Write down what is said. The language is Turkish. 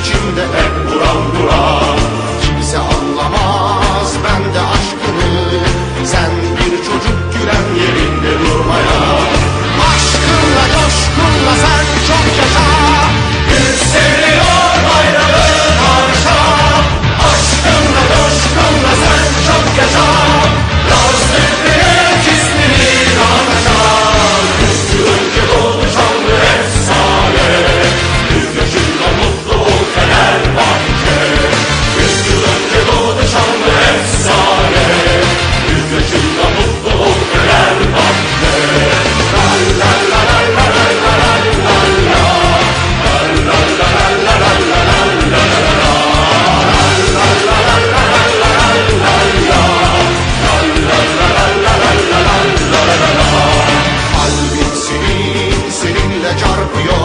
içimde hep duran duran. campeón.